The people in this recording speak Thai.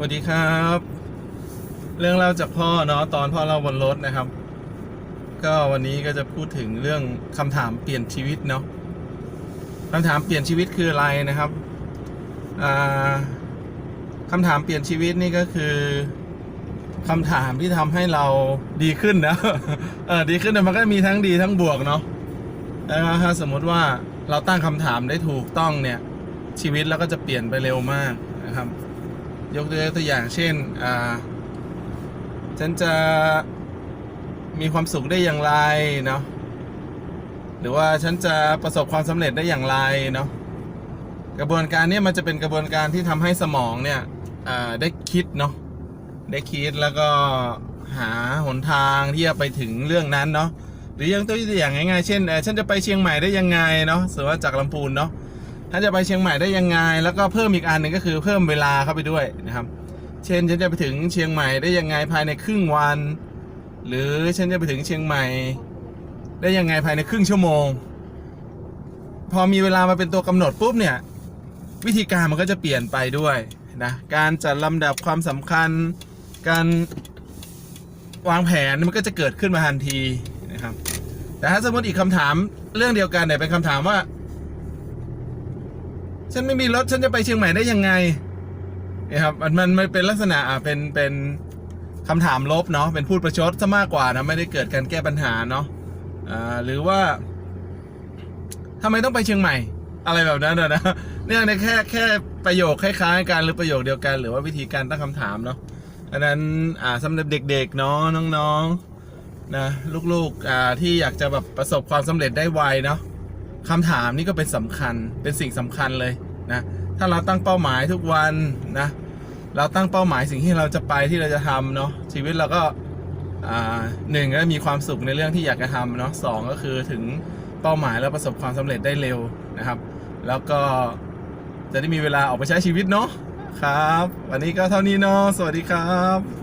สวัสดีครับ เรื่องเล่าจากพ่อเนาะตอนพ่อเล่าบนรถนะครับ ก็วันนี้ก็จะพูดถึงเรื่องคำถามเปลี่ยนชีวิตเนาะคำถามเปลี่ยนชีวิตคืออะไรนะครับอ่าคำถามเปลี่ยนชีวิตนี่ก็คือคำถามที่ทำให้เราดีขึ้นนะเออดีขึ้นแต่มันก็มีทั้งดีทั้งบวกเนาะถ้าสมมุติว่าเราตั้งคำถามได้ถูกต้องเนี่ย ชีวิตเราก็จะเปลี่ยนไปเร็วมากนะครับ ยกตัวอย่างเช่นอ่าฉันจะมีความสุขได้อย่างไรเนาะหรือว่าฉันจะประสบความสำเร็จได้อย่างไรเนาะกระบวนการนี้มันจะเป็นกระบวนการที่ทำให้สมองเนี่ยได้คิดเนาะได้คิดแล้วก็หาหนทางที่จะไปถึงเรื่องนั้นเนาะหรือยังตัวอย่างง่ายๆเช่นฉันจะไปเชียงใหม่ได้ยังไงเนาะสมมติว่าจากลำพูนเนาะ ถ้าจะไปเชียงใหม่ได้ยังไง แล้วก็เพิ่มอีกอันหนึ่งก็คือเพิ่มเวลาเข้าไปด้วยนะครับ เช่นฉันจะไปถึงเชียงใหม่ได้ยังไงภายในครึ่งวัน หรือฉันจะไปถึงเชียงใหม่ ได้ยังไงภายในครึ่งชั่วโมง พอมีเวลามาเป็นตัวกำหนดปุ๊บเนี่ย วิธีการมันก็จะเปลี่ยนไปด้วยนะการจัดลำดับความสำคัญ การวางแผนมันก็จะเกิดขึ้นมาทันทีนะครับ แต่ถ้าสมมติอีกคำถามเรื่องเดียวกันเนี่ยเป็นคำถามว่า ฉันไม่มีรถฉันจะไปเชียงใหม่ได้ยังไงนะครับมันมันมันเป็นลักษณะอะเป็นเป็นคำถามลบเนาะเป็นพูดประชดซะมากกว่านะไม่ได้เกิดการแก้ปัญหาเนาะอ่าหรือว่าทำไมต้องไปเชียงใหม่ อะไรแบบนั้นอะนะเนี่ยในแค่แค่ประโยคคล้ายๆกันหรือประโยคเดียวกัน หรือว่าวิธีการตั้งคำถามเนาะอันนั้นอ่าสำหรับเด็กๆเนาะน้องๆนะลูกๆอ่าที่อยากจะแบบประสบความสำเร็จได้ไวเนาะ คำถามนี่ก็เป็นสำคัญเป็นสิ่งสำคัญเลยนะถ้าเราตั้งเป้าหมายทุกวันนะเราตั้งเป้าหมายสิ่งที่เราจะไปที่เราจะทำเนาะชีวิตเราก็อ่าหนึ่งก็มีความสุขในเรื่องที่อยากจะทำเนาะสองก็คือถึงเป้าหมายแล้วประสบความสำเร็จได้เร็วนะครับ แล้วก็จะได้มีเวลาออกไปใช้ชีวิตเนาะครับ วันนี้ก็เท่านี้เนาะสวัสดีครับ